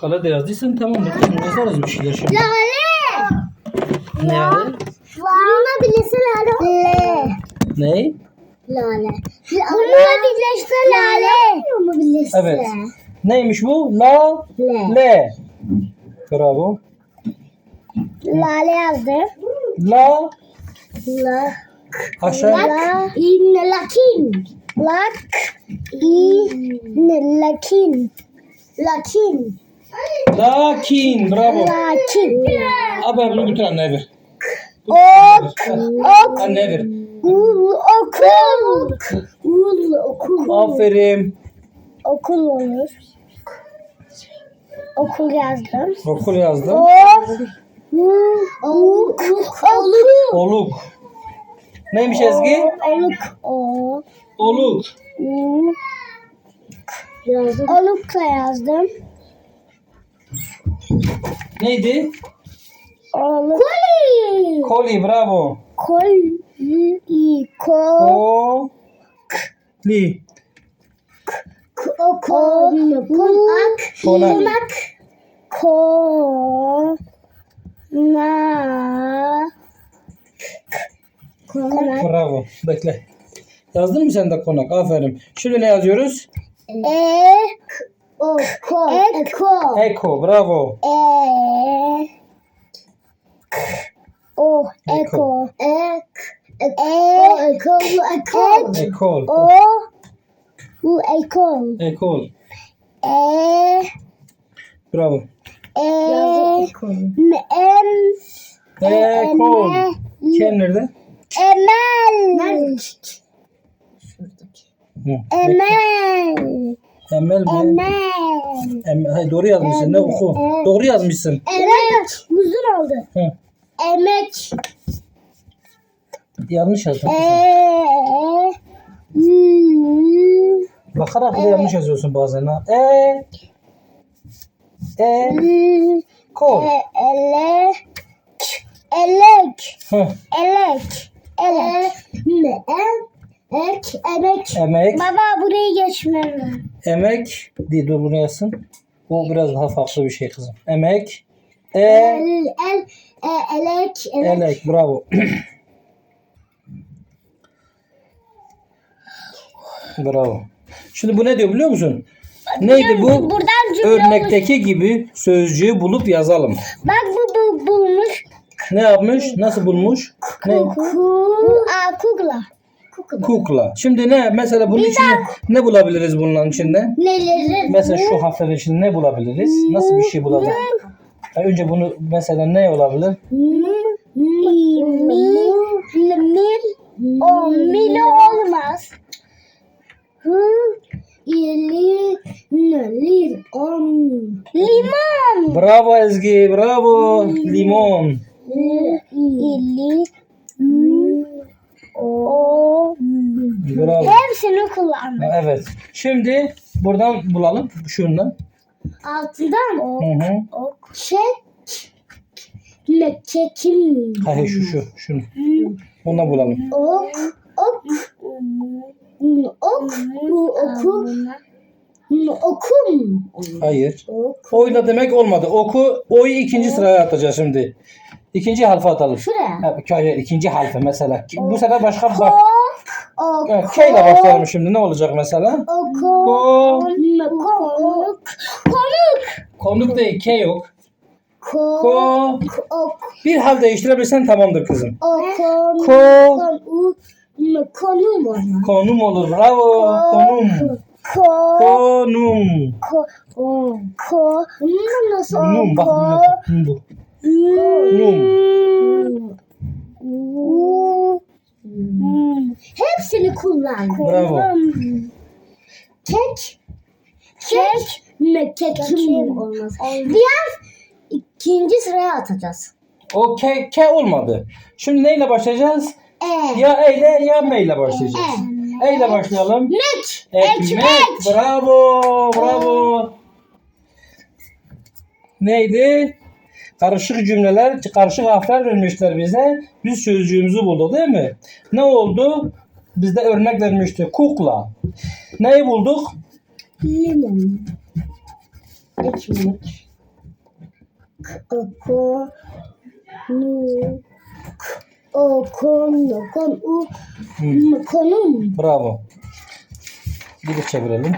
Kale de yazdıysan tamam mı? Tamam, yazarız bir şeyler şimdi. Lale. Ne yani? Bununla birleşse lale. Le. Ne? Lale. Bununla birleşse lale. Bununla birleşse. Evet. Neymiş bu? La, Le. le. Bravo. Lale yazdım. La, La. aşağı. La. İn lakin. Lak. İn lakin. Lakin. Lakin. Bravo. Lakin. Abi bunu götür anneye ver. Ok. Ok. Anneye ver. Ul okul. Ul okul. Aferin. Okul olur. Okul yazdım. Okul yazdım. O. U. Uk. Oluk. Oluk. Neymiş Ezgi? Oluk. Oluk. Olukla yazdım. Neydi? Koli. Koli. Bravo. Koli. Ko. O. Li. Ko. Konak. Konak. Ko. Na. Konak. Bravo. Bekle. Yazdın mı sen de konak? Aferin. Şimdi ne yazıyoruz? E. O. Ko. Eko. Eko. Bravo. E. O. Eko. Eko. Ek. E. Eko. Eko. Ekol. O. Bu ekol. Ekol. E. Bravo. E. M. Em. Ekol. Ken nerede? Emel. Emel. Emel mi? Emel. Emel. Hayır, doğru yazmışsın. Ne oku? Doğru yazmışsın. Emek. Uzun oldu. Hı. Emek. Yanlış yazdın. E. Hmm. Bakarak bile yanlış yazıyorsun bazen ha. E. E. Hmm. Kol. E- Elek. Elek. Hı. Elek. Elek. Ek. Emek. Emek. Baba burayı geçmem. Emek. Değil dur bunu yazsın. Bu biraz daha farklı bir şey kızım. Emek. E. El. El. E, elek. Elek. Elek. Bravo. Bravo. Şimdi bu ne diyor biliyor musun? Neydi bu? Buradan Örnekteki gibi sözcüğü bulup yazalım. Bak bu, bu bulmuş. Ne yapmış? Nasıl bulmuş? Ne? Ku. Aa, kukla. Kukla. Kukla. Şimdi ne? Mesela bunun içinde ne bulabiliriz bunun içinde? Neleri? Mesela şu harflerin içinde ne bulabiliriz? Nasıl bir şey bulabiliriz? Ha, Önce bunu mesela ne olabilir? Mi. Mi. Mil. O mil olmaz. Hı. İli. On. Limon. Bravo Ezgi, bravo. Limon. İli. O. Bravo. Hepsini kullandım. Ha, Evet. Şimdi buradan bulalım. Şundan. Altından o. Hı hı. Ok. Çek. Ne çekim. Hayır şu şu. Şunu. Ondan bulalım. Ok. Ok. Ok. Bu oku. Okum. Hayır. Ok. Oyla demek olmadı. Oku, oyu ikinci sıraya atacağız şimdi. İkinci harfi atalım. Şuraya. Ha, hayır, ikinci harfi mesela. Bu sefer başka bir bak. Ok. Evet, K ile başlayalım şimdi. Ne olacak mesela? Oku. Ko. Konuk. Konuk. Konuk değil, K yok. Ko. Ko. Bir hal değiştirebilirsen tamamdır kızım. Oku. Ko. Konu. Konum olmaz. Konum olur. Bravo. Konum. Ko. Konum. Ko. Ko. Ko. Hmm, Nasıl? Num. Bak bu. Hmm. Hepsini kullan. Bravo. Kek. Kek. Ne kekim olmaz. Diğer ikinci sıraya atacağız. O K, K olmadı. Şimdi neyle başlayacağız? E. Ya E ile ya M ile başlayacağız. E ile başlayalım. Mek. Ekmek. Bravo. Bravo. Neydi? Karışık cümleler, karışık harfler vermişler bize. Biz sözcüğümüzü bulduk değil mi? Ne oldu? Bizde örnek vermişti. Kukla. Neyi bulduk? Limon. Ekmek. Oku. Nu. Okun. Okun. Konum. Bravo. Bir de çevirelim.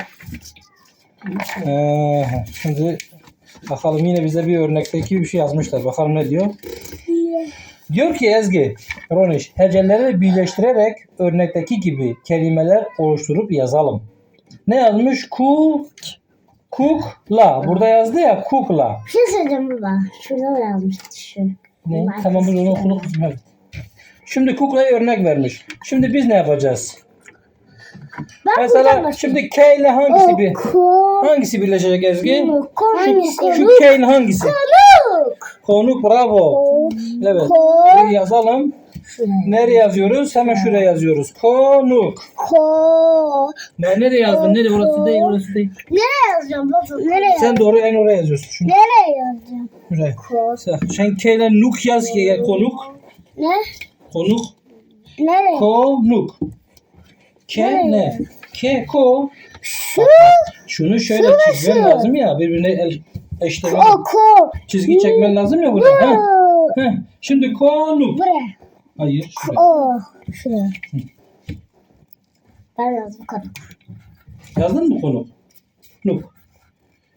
Ee, şimdi bakalım yine bize bir örnekteki bir şey yazmışlar. Bakalım ne diyor? Diyor ki Ezgi, Roniş, heceleri birleştirerek örnekteki gibi kelimeler oluşturup yazalım. Ne yazmış? Ku, kukla. Burada yazdı ya kukla. Bir şey söyleyeceğim baba. Şurada yazmıştı şu. Ne? Tamam biz onu okuduk. Evet. Şimdi kuklaya örnek vermiş. Şimdi biz ne yapacağız? Ben Mesela buradan şimdi K ile hangisi bir Oku. hangisi birleşecek Ezgi? Hangisi? Şu K ile hangisi? Konuk. Konuk bravo. Evet. Ko. Bir yazalım. Nereye yazıyoruz? Hemen şuraya yazıyoruz. Konuk. Ko. Ne, nereye yazdın? Nereye? Orası değil, orası değil. Nereye yazacağım baba? Nereye? Sen doğru en oraya yazıyorsun. Şunu Nereye yazacağım? şuraya. Ko. Sen, sen K ile nuk yaz ki konuk. Ne? Konuk. Nereye? Konuk. K ne? K ko. Şu. Şunu şöyle Şurası. çizmen lazım ya. Birbirine el, eşlemek. Oku. Çizgi çekmen lazım ya burada. Ha? Şimdi konuk. Buraya. Hayır. Şuraya. O. Şuraya. Ben yazdım kadın. Yazdın mı konuk? Nuk.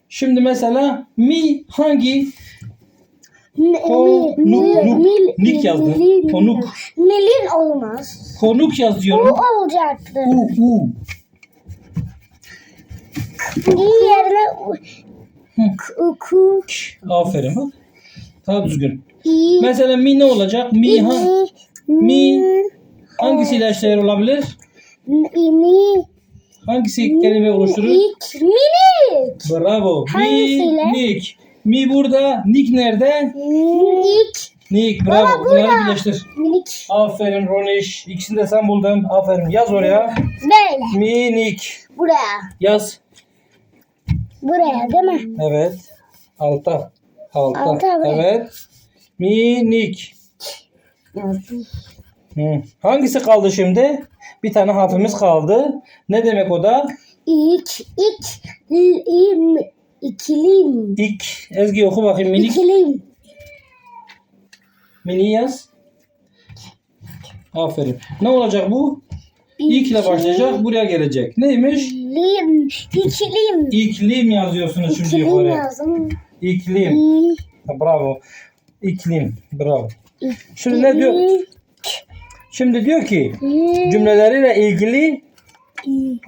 Şimdi mesela mi hangi Ko- nuk, nuk. Nik yazdı. Konuk. Milin olmaz. konuk yaz Bu diyorum. olacaktı. U u. Ni yerine u. Ku. Aferin bak. Daha düzgün. İ. Mesela mi ne olacak? Mi ha, Mi. hangisiyle eşdeğer olabilir? Mi. Hangisi kelime oluşturur? İk. Minik. Bravo. Hangisiyle? Mi, nik. Mi burada, nik nerede? Minik. Nik, bravo. Baba, Bunları birleştir. Minik. Aferin Roniş. İkisini de sen buldun. Aferin. Yaz oraya. Böyle. Minik. Buraya. Yaz. Buraya değil mi? Evet. Alta. Alta. Alta, evet. Evet. Minik. Yazdım. Hı. Hangisi kaldı şimdi? Bir tane harfimiz kaldı. Ne demek o da? İk. İk. İm. İkilim. İk. Ezgi oku bakayım minik. İkilim. Mini yaz. Aferin. Ne olacak bu? İlk ile başlayacak. Buraya gelecek. Neymiş? İkilim. İkilim. İklim yazıyorsunuz şimdi İkilim yukarıya. yazdım. İklim. İ. Bravo. İklim. Bravo. Şimdi ne diyor? Şimdi diyor ki İ. cümleleriyle ilgili İ.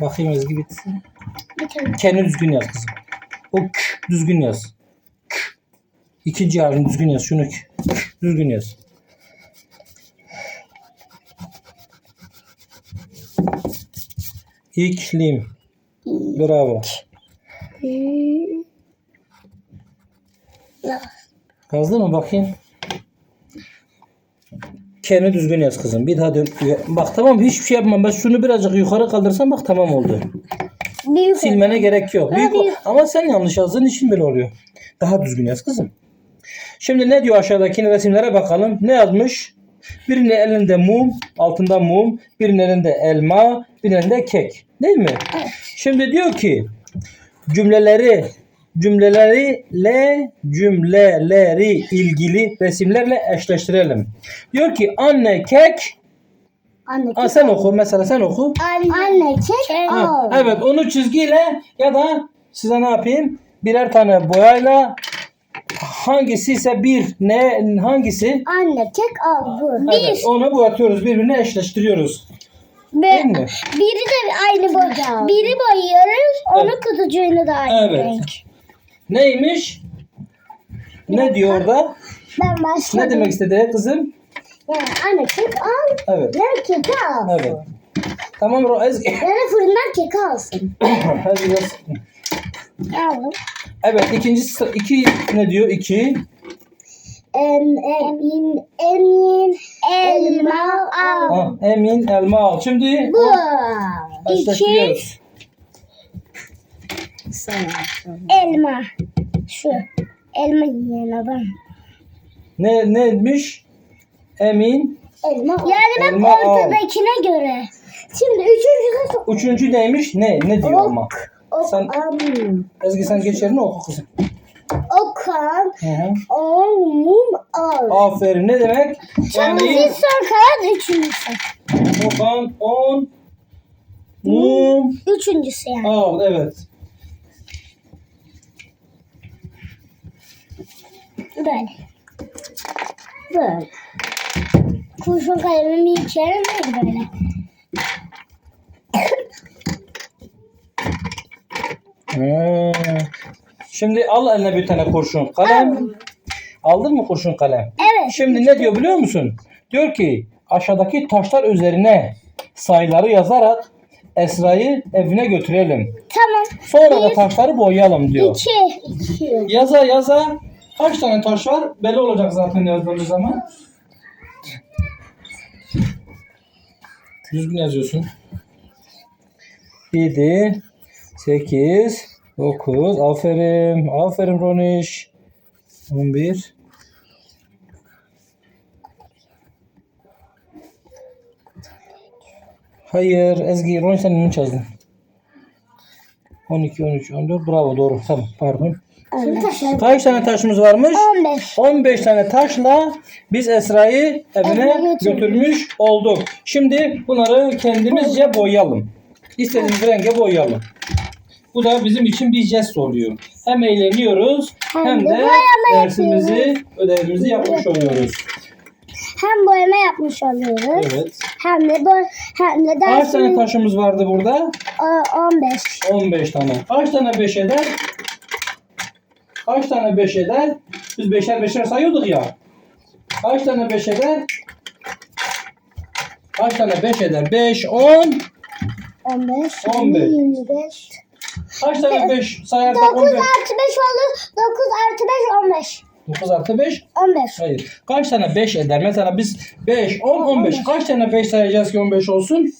bakayım Ezgi bitsin. Kendi düzgün yaz kızım. O k düzgün yaz. K. İkinci harfini düzgün yaz. Şunu k. Düzgün yaz. İklim. Bravo. Yazdın mı bakayım? Kendi düzgün yaz kızım. Bir daha dön. Bak tamam hiçbir şey yapmam. Ben şunu birazcık yukarı kaldırsam bak tamam oldu. Büyük. Silmene gerek yok. Büyük Hadi. ama sen yanlış yazdığın için böyle oluyor. Daha düzgün yaz kızım. Şimdi ne diyor aşağıdaki resimlere bakalım. Ne yazmış? Birinin elinde mum, altında mum, birinin elinde elma, birinin elinde kek. Değil mi? Şimdi diyor ki cümleleri cümleleriyle cümleleri ilgili resimlerle eşleştirelim. Diyor ki anne kek Anne Aa, kek. sen oku mesela sen oku. Anne, Anne kek Ha, al. evet onu çizgiyle ya da size ne yapayım? Birer tane boyayla hangisi ise bir ne hangisi? Anne kek al. Bu. Evet, onu boyatıyoruz birbirine eşleştiriyoruz. Ve Değil mi? biri de aynı boy. Biri boyuyoruz. Onun Evet. kutucuğunu da aynı Evet. renk. Neymiş? Ne diyor orada? Ben başladım. Ne demek istedi kızım? Yani anne kek al. Evet. Yani kek al. Evet. Tamam Ro Ezgi. Yani fırından kek alsın. Hadi biraz. Aldım. Evet ikinci sıra iki ne diyor? İki. Em, emin, emin, elma al. Ha, emin elma al. Şimdi Bu. İki. Eşleştiriyoruz. Elma. Şu. Elma yiyen adam. Ne neymiş? Emin Elma. Yani ben Elma al. ortadakine göre. Şimdi üçüncü de Üçüncü neymiş? Ne? Ne diyor ama? Ok. Sen- Am. Ezgi sen geç yerine oku kızım. Ok. Baban Hı hı. on mum al. Aferin ne demek? Yani Yani son kalan üçüncüsü. baban 10 mum Üçüncüsü yani. al. Evet. Böyle. Böyle. Kurşun kalemin bir içeri miydi böyle? Hmm. Şimdi al eline bir tane kurşun kalem. Aldın mı kurşun kalem? Evet. Şimdi ne diyor biliyor musun? Diyor ki aşağıdaki taşlar üzerine sayıları yazarak Esra'yı evine götürelim. Tamam. Sonra da taşları boyayalım diyor. İki. İki. Yaza yaza kaç tane taş var? Belli olacak zaten yazdığımız zaman. Düzgün yazıyorsun. 7 8 9 Aferin. Aferin Roniş. 11 Hayır Ezgi Roniş sen onu çözdün. 12 13 14 bravo doğru tamam pardon. Şimdi. Kaç tane taşımız varmış? 15. 15 tane taşla biz Esra'yı evine Evine götürdük. götürmüş olduk. Şimdi bunları kendimizce boyayalım. İstediğimiz renge boyayalım. Bu da bizim için bir jest oluyor. Hem eğleniyoruz hem, Hem de de boyama dersimizi, ödevimizi yapmış oluyoruz. Hem boyama yapmış oluyoruz. Evet. Hem de boy hem de Kaç tane dersimiz taşımız vardı burada? Aa, 15. 15 tane. Kaç tane 5 eder? Kaç tane 5 eder? Biz beşer beşer sayıyorduk ya. Kaç tane 5 eder? Kaç tane 5 eder? 5, 10. 15. 15. 25. Kaç tane 5 sayarsak 9 15? artı 5 olur. 9 artı 5 15. 9 artı 5? 15. Hayır. Kaç tane 5 eder? Mesela biz 5, 10, 15. Kaç tane 5 sayacağız ki 15 olsun?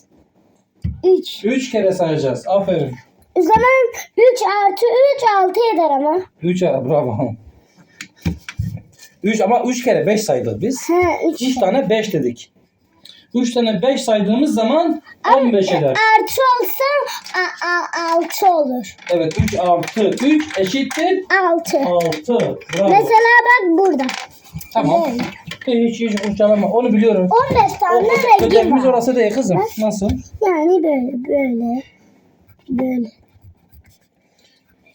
3. 3 kere sayacağız. Aferin. O zaman 3 artı 3 6 eder ama. 3 bravo. 3 ama 3 kere 5 saydık biz. He 3. 3 tane 5 dedik. 3 tane 5 saydığımız zaman 15 eder. Artı olsa a, a, 6 olur. Evet 3 artı 3 eşittir 6. 6. Bravo. Mesela bak burada. tamam. böyle. Hiç hiç uçalama. Onu biliyorum. 15 tane O- rengim Ödevimiz var. orası değil kızım. Nasıl? Yani böyle böyle. Böyle.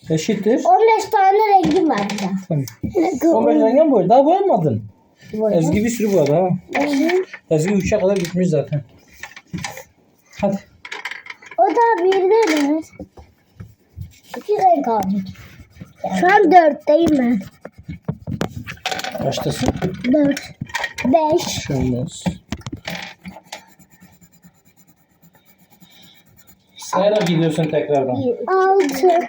Eşittir. 15 tane rengim var burada. Tamam. 15 rengen boy. Daha boyamadın. Boyadım. Ezgi bir sürü boyadı ha. Ezgi 3'e kadar gitmiş zaten. Hadi. O da bir de mi? İki renk aldık. Şu an dörtteyim ben. Kaçtasın? Dört. Beş. Şey olmaz. Sayarak gidiyorsun tekrardan. Altı.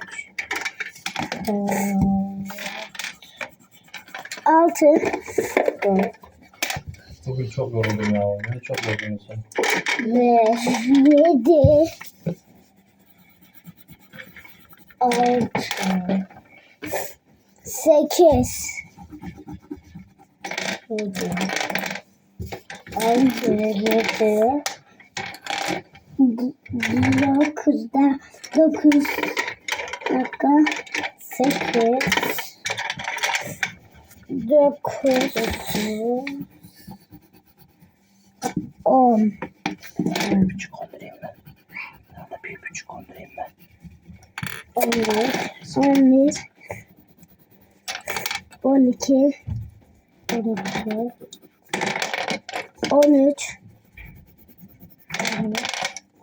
Altı. Bugün çok yoruldum ya. Ne çok yoruldum sen. Beş. Yedi. Altı. Sekiz. Yedi. Altı. Yedi. Dokuzda. Dokuz. Dakika. 8 9 10 Bir buçuk kondurayım ben. Daha bir buçuk kondurayım ben. 11 11 12 12 13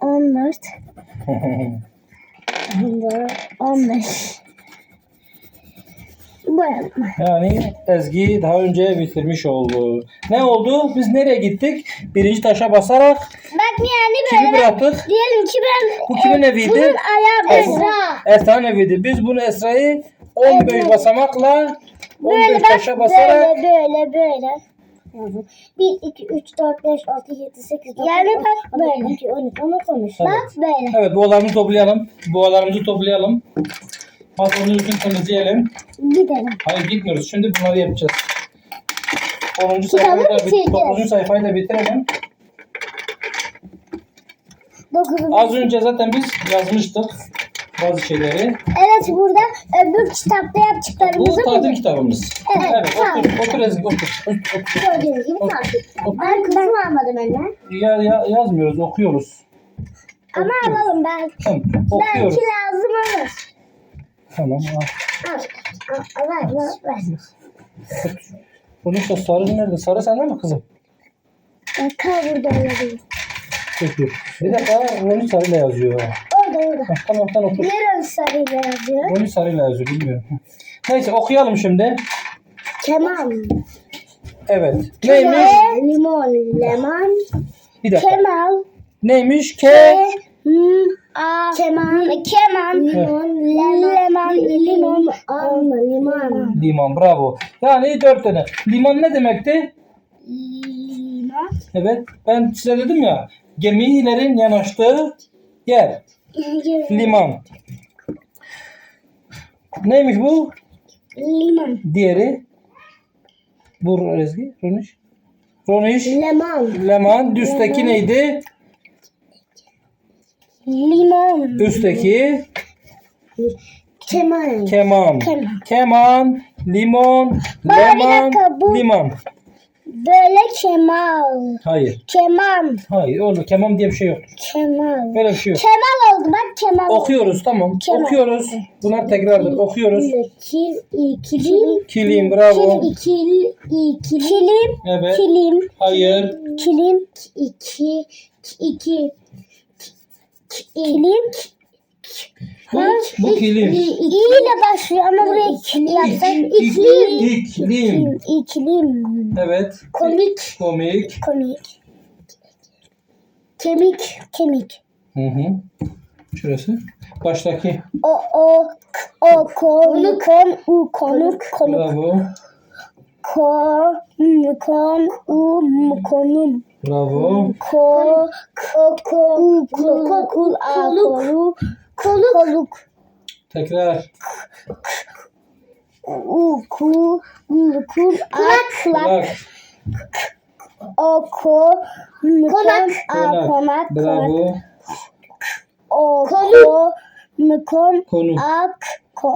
14 14 15 yani Ezgi daha önce bitirmiş oldu. Ne oldu? Biz nereye gittik? Birinci taşa basarak Bak yani kimi böyle. bıraktık? Diyelim ki ben Bu kimin eviydi? bunun ayağı Esra. Esra'nın eviydi. Biz bunu Esra'yı 15 Evet. basamakla 15 Böyle bak taşa basarak böyle böyle böyle. 1, 2, 3, 4, 5, 6, 7, 8, 9, Yani bak böyle. 12, 13, 14, 15. Evet. Bak böyle. Evet boğalarımızı toplayalım. Boğalarımızı toplayalım. Patronun üstünü temizleyelim. Gidelim. Hayır gitmiyoruz. Şimdi bunları yapacağız. 10. Kitabı sayfayı da, bit- bitireceğiz. 9. sayfayı da bitirelim. 9. Az önce zaten biz yazmıştık. bazı şeyleri. Evet burada öbür kitapta Bu yaptıklarımızı tatil kitabımız. Evet, tamam. otur, otur Ezgi, otur. otur, otur. gördüğünüz gibi. Otur. Ben kızım almadım eline. Ya, ya, yazmıyoruz, okuyoruz. Ama alalım ben. Tamam, Belki okuyoruz. lazım olur. Tamam, al. Al. Ver, ver, ver. Bunun da sarı nerede? Sarı sende mi kızım? Bak burada olabilir. Peki. Bir dakika, onu sarıyla yazıyor. Orada orada. Heh, Tamam, sen otur. Neresi sarıyla yazıyor? Onu sarıyla yazıyor, bilmiyorum. Neyse, okuyalım şimdi. Kemal. Evet. Neymiş? Limon, lemon. Bir dakika. Kemal. Neymiş? Ke... Hmm, a, keman, keman, limon, lemon, limon, alma, limon. Limon, bravo. Yani dört tane. Limon ne demekti? Limon. Evet. Ben size dedim ya, gemilerin yanaştığı yer. Liman. Neymiş bu? Limon. Diğeri. Bu Ezgi. Roniş. Roniş. Lemon. Leman. Üstteki neydi? Limon. Üstteki Keman. keman. Keman. Keman. Limon. Baba, bir Leman. dakika, bu- Liman. Böyle kemal. Hayır. Keman. Hayır. Oğlum keman diye bir şey yok. Kemal. Böyle bir şey yok. Kemal oldu bak kemal. oldu. Okuyoruz tamam. Keman. Okuyoruz. Bunlar tekrardır. Okuyoruz. Kil, ikili. Kilim bravo. İkili, ikili. Kilim. Evet. Kilim. Hayır. Kilim. iki, iki. Kilim. Ha? Bu kilim. İ ile başlıyor ama buraya yapsak iklim. İklim. İklim. Evet. Komik. Komik. Komik. Kemik. Kemik. Hı hı. Şurası. Baştaki. O o o konu kon u konuk konuk Bravo. ko m kon u konum Bravo. ko ko ko koluk u a koluk koluk koluk Tekrar. u ku u ku a kulak o ko konak a Konak. Bravo. o ko kon Konu. a ko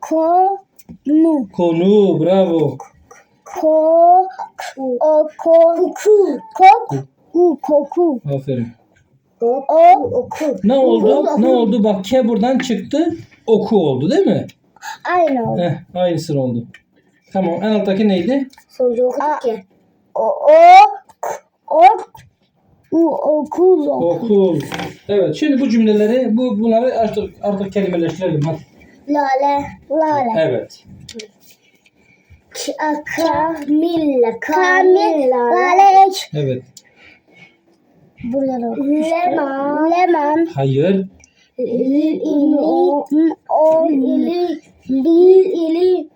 ko nu Konu. Bravo. Ko o ko koku kok u koku Aferin. o oku Ne oldu? Ne oldu? Bak ke buradan çıktı. Oku oldu değil mi? aynı oldu. Heh, aynısı oldu. Tamam. En alttaki neydi? Sonucu okuduk ya. O o o u okul okul. Okul. Evet. Şimdi bu cümleleri, bu bunları artık artık kelimeleştirelim. Hadi. Lale lale. Evet. Kamil kamil lale ek. Evet. Burada da lemon lemon Hayır. limon o ili li ili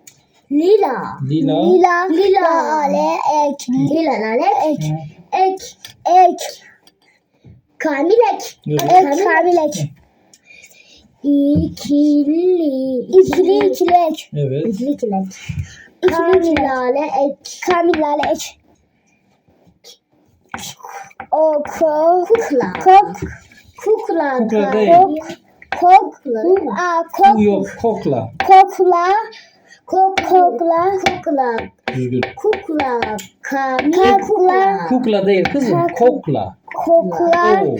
lila. Lila. lila. Lila. Lale ek. Lila lale ek. Ek ek. Kamil ek. Evet. ek kamil ek. İkili ikili ikili. ek. Evet. ikili ikili ek kamil lale ek kamil lale ek o ko kukla kok kukla Kukla değil. kok kokla a kok yok. Kokla. kokla kok kokla kokla Düzgün. kukla kamil kukla Kukla değil kızım. Kokla. kokla Oo.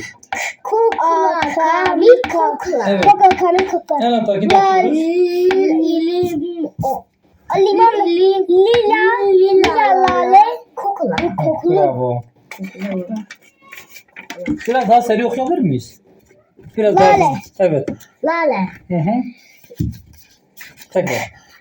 kukla kamil kokla Evet. kokla kamil kokla En alttakini La okuyoruz. ilim o limon lila lila lale kokla kokla Bravo. Biraz daha seri okuyabilir miyiz? Biraz daha Lale. hızlı. Evet. lale Hı hı. Tekrar.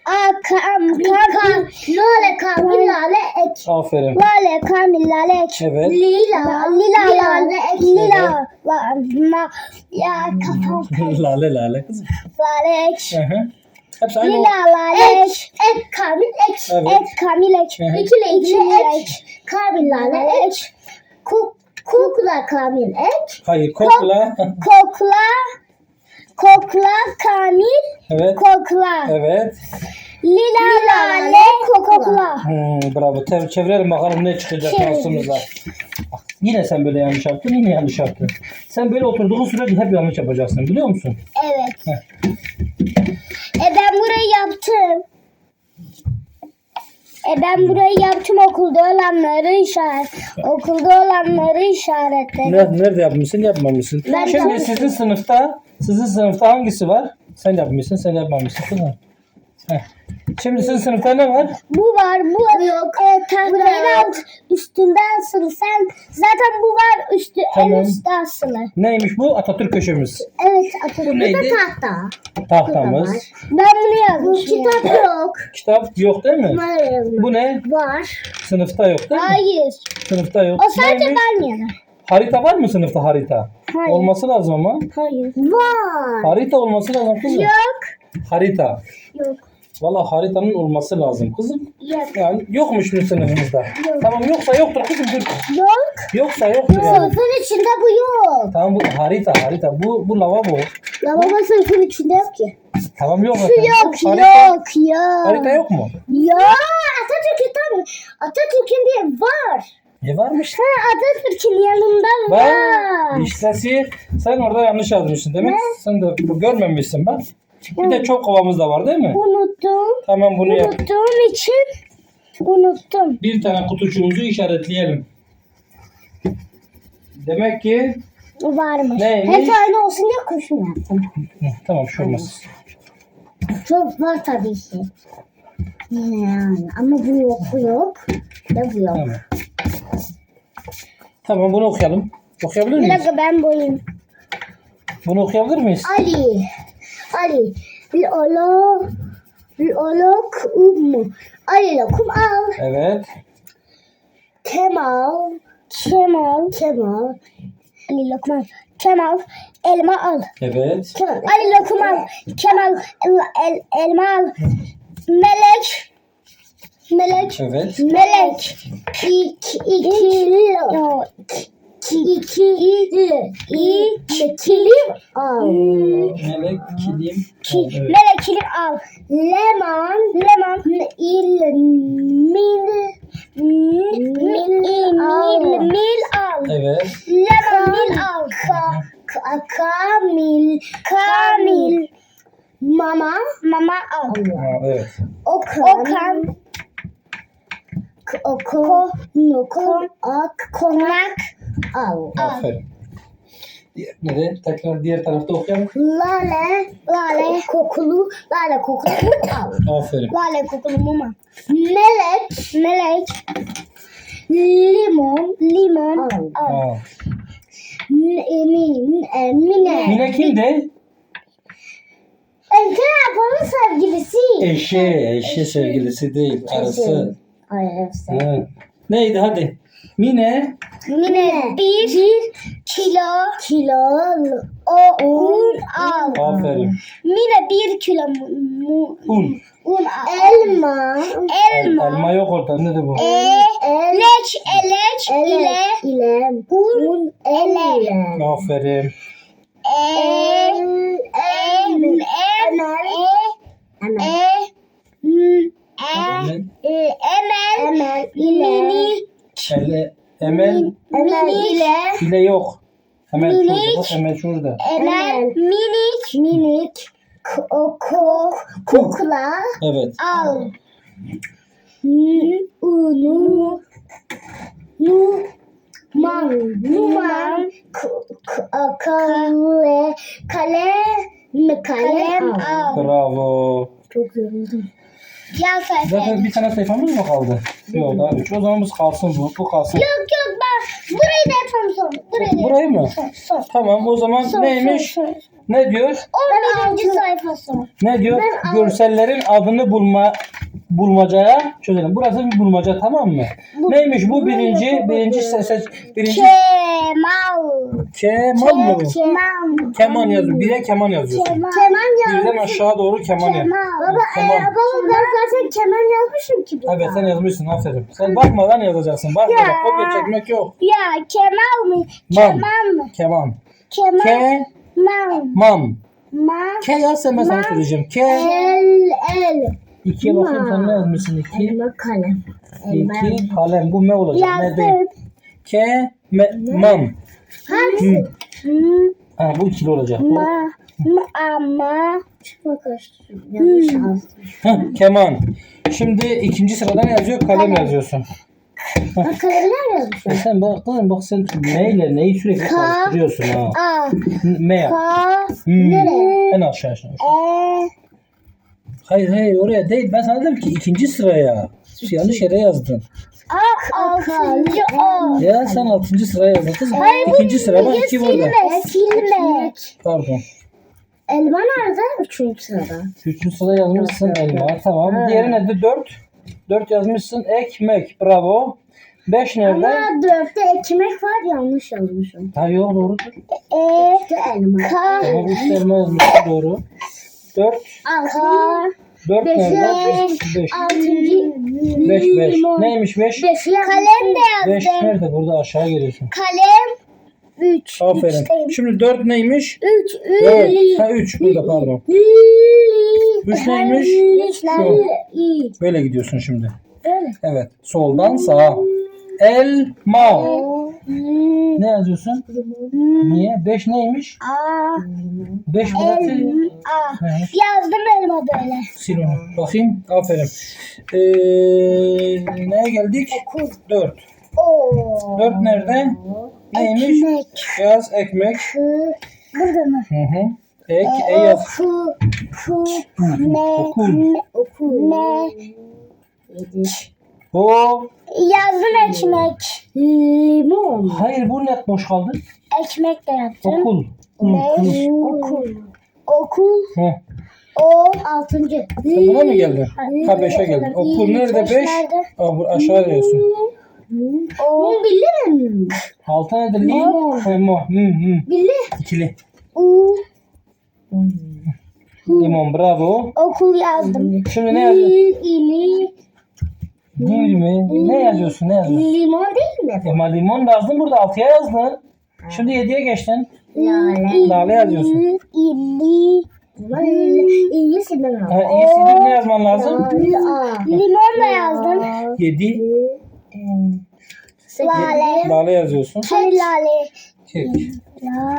a kam kam lale kamil lale ek Aferin. Lale kamil lale ek. Evet. Lila lila lale ek. Lila la na ya kafam lale lale kızım. lale ek. Hı hı. Hepsi aynı. Lila lale ek. Ek kamil ek. Evet. Ek kamil ek. Hı. İkili ikili ek. Kamil lale ek. Kuk kukla kamil ek. Hayır kokla. Kokla kokla kamil evet. kokla. Evet. Lila lale kokla. Hmm, bravo. Te- çevirelim bakalım ne çıkacak Çevirdik. şansımıza. Yine sen böyle yanlış yaptın, yine yanlış yaptın. Sen böyle oturduğun sürece hep yanlış yapacaksın biliyor musun? Evet. Heh. Burayı yaptım. E ben burayı yaptım okulda olanları işaret. Okulda olanları işaretledim. Nerede, nerede yapmışsın, yapmamışsın. Ben Şimdi yapmışım. sizin sınıfta, sizin sınıfta hangisi var? Sen yapmışsın, sen yapmamışsın. Kızım. Heh. Şimdi sizin sınıfta ne var? Bu var, bu yok. E, tahtayın alt üstünde asılı. Sen zaten bu var üstü Tamam. en üstte asılı. Neymiş bu? Atatürk köşemiz. Evet Atatürk. Bu neydi? tahta. Tahtamız. Ben bunu yazmışım. Bu kitap yok. Kitap yok değil mi? Bu ne? Var. Sınıfta yok değil mi? Hayır. Sınıfta yok. O sadece Neymiş? ben yana. Harita var mı sınıfta harita? Hayır. Olması lazım ama. Hayır. Var. Harita olması lazım kızım. Yok. Harita. Yok. Valla haritanın olması lazım kızım. Yok. Yani yokmuş mu sınıfımızda? Yok. Tamam yoksa yoktur kızım dur. Yok. Yoksa yoktur yani. Sınıfın içinde bu yok. Tamam bu harita harita. Bu bu lavabo. Lavabo sınıfın içinde yok ki. Tamam yok Şu yok, harita, yok, yok. Harita yok mu? Yok. Atatürk'ün tam Atatürk'ün diye var. E varmış. Ha Atatürk'ün yanında var. işte si- sen orada yanlış yazmışsın demek. Sen de bu görmemişsin bak. Bir de çok kovamız da var değil mi? Unuttum. Tamam bunu yap. Unuttuğum için unuttum. Bir tane kutucuğumuzu işaretleyelim. Demek ki Varmış. Neymiş? Hep aynı olsun diye kurşun yaptım. Hı, tamam şu olmaz. Çok var tabii ki. Yani, ama bu yok, bu yok. Ve bu yok. Tamam. Tamam bunu okuyalım. Okuyabilir Bir miyiz? dakika ben boyum. Bunu okuyabilir miyiz? Ali. Ali. Bir ola. Bir ola kum. Ali lokum al. Evet. Kemal. Kemal. Kemal. Ali lokum al. Kemal. Elma al. Evet. Kemal. Ali lokum al. Kemal. El, el, elma al. Melek. Melek. Evet. Melek. İki. İki. İki. İki. İkili al. Melek kilim. Ki, melek kilim al. Lemon. Lemon. Il. Mil. Mil. Mil. Mil al. Evet. Lemon mil al. Ka, ka, kamil. Kamil. Mama. Mama al. Evet. Okan. Okan. K- Oko. Nokom. Ak. Konak. Al. Aferin. Diğer, nereye? Tekrar diğer tarafta okuyalım. Lale. Lale. Kokulu. Lale kokulu. Al. Aferin. Lale kokulu mama. Melek. Melek. Limon. Limon. Al. Ha. Mine. Mine. Mine kimdi? Ülke yapalım sevgilisi. Eşe. Eşe sevgilisi değil. Arası. Ay hepsi. Neydi hadi. Mine. Mine bir, kilo kilo o un al. Aferin. Mine bir kilo mu, Un. un al. Elma. El, Elma. elma yok orada. Nedir bu? E, elek, elek, ile, ile, un, ele, Aferin. el, el, el, e, e, m, Emel. e, emel, emel, mini, Elle, Emel. emel ile, File yok. Şurada. Minik. Bak Emel şurada. emel, minik, minik, ko, ko, kukla, Evet. al. Unu, nu, man, numan, k- k- kale, kalem, kalem al. Bravo. Çok yoruldum. Ya sen Zaten bir tane sayfamız mı kaldı? Yok daha üç. O zaman biz kalsın bu. Bu kalsın. Yok yok ben burayı da yapalım son. Burayı da Burayı mı? Son, son. Tamam o zaman Son, neymiş? son, son. Ne diyor? 11. sayfası. Ne diyor? Ben al- Görsellerin adını bulma bulmacaya çözelim. Burası bir bulmaca tamam mı? Neymiş bu birinci birinci ses ses birinci Kemal. keman mı bu? Kemal. Keman yazıyor. Bire keman yazıyorsun. Kemal. Kemal Birden aşağı doğru keman yaz. Baba, Kemal. e, baba ben zaten keman yazmışım ki. burada. Evet sen yazmışsın aferin. Sen bakmadan yazacaksın. Bakmadan Ya. kopya çekmek yok. Ya Kemal mı? Mam. Kemal mı? Keman. Kemal. Ke Mam. mam. Ma. Ke yazsa ben sana söyleyeceğim. Ke. El. El. İkiye bakayım sen ne yazmışsın? İki. Elma kalem. İki kalem. Bu ne olacak? Ne değil? Ke. Me, man. Hangisi? Hmm. Ha, bu ikili olacak. Bu. Ma. Ma. Ama. Çok. Yanlış yazdım. Keman. Şimdi ikinci sırada ne yazıyor? Kalem yazıyorsun. Bak kalemler yazmış. E sen bak, kızım bak sen neyle neyi sürekli Ka- karıştırıyorsun ha. A. Ka. Hmm. Nereye? En aşağı aşağı. E. Hayır hayır oraya değil. Ben sana dedim ki ikinci sıraya. Yanlış yere yazdın. A. Altıncı O. Ya sen altıncı sıraya yazdın kızım. Hayır, İkinci sıra var iki burada. Silmek. Silmek. Pardon. Elma nerede? Üçüncü sırada. Üçüncü sırada yazmışsın elma. Tamam. Diğeri nedir? Dört. Dört yazmışsın. Ekmek. Bravo. Beş nerede? Ama dörtte ekmek var yanlış yazmışım. Ha yok doğrudur. E. Elma. Ka. Elma yazmışsın doğru. Dört. Ka. Dört Beş. nerede? Beş. Altıncı. Beş beş. Limon. Neymiş beş? Beş. Kalem de Beş yazdım. nerede? Burada aşağı geliyorsun. Kalem. Üç. Aferin. Üçteyim. Şimdi dört neymiş? Üç. Dört. Üç. Ha üç burada pardon. Üç neymiş? Üç. Şu. Böyle gidiyorsun şimdi. Evet. Soldan sağa. Elma. Ne yazıyorsun? Niye? Beş neymiş? A. Beş burada. Elma. A. Hı. Yazdım elma böyle. Sil onu. Bakayım. Aferin. Ee, neye geldik? Dört. O. Dört nerede? Neymiş? Ekmek. Yaz ekmek. Burada mı? Hı hı. Ek, e yaz. Oku. Ku. Ne. Okul. Ne. Okul. Ne. O. Yazdım ekmek. Limon. Hayır bu net boş kaldı. Ekmek de yaptım. Okul. Hı, Ne? Okul. Okul. Hı. O. Altıncı. Buna mı geldin? Ha beşe geldin. Okul nerede? Beş. nerede? Aa, bu aşağı diyorsun. O. Bilirim. Altı nedir? Li. Limon. Limon. Hı hı. İkili. U. Limon bravo. Okul yazdım. Şimdi ne yazıyorsun? İl, ili. Değil mi? Ne yazıyorsun? Ne yazıyorsun? Limon değil mi? Ama limon yazdın burada altıya yazdın. Şimdi yediye geçtin. Lale. Lale yazıyorsun. İli. İyi silmem Ha, iyi silip ne yazman lazım? Limon da yazdım. Yedi. Lale. Lale yazıyorsun. Hani lale. Kek.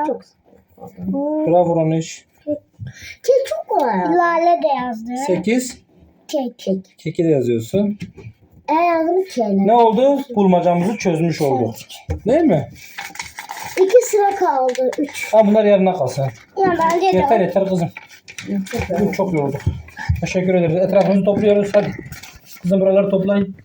Çok. Bravo Roniş. Kek çok kolay. Lale de yazdım. Sekiz. Kek. Kek. Keki de yazıyorsun. E yazdım keyle. Ne oldu? Bulmacamızı çözmüş olduk. Değil mi? İki sıra kaldı. Üç. Ha bunlar yarına kalsın. Ya bence de. Yeter yeter kızım. Bugün çok yorulduk. Teşekkür ederiz. Etrafımızı topluyoruz. Hadi. Kızım buraları toplayın.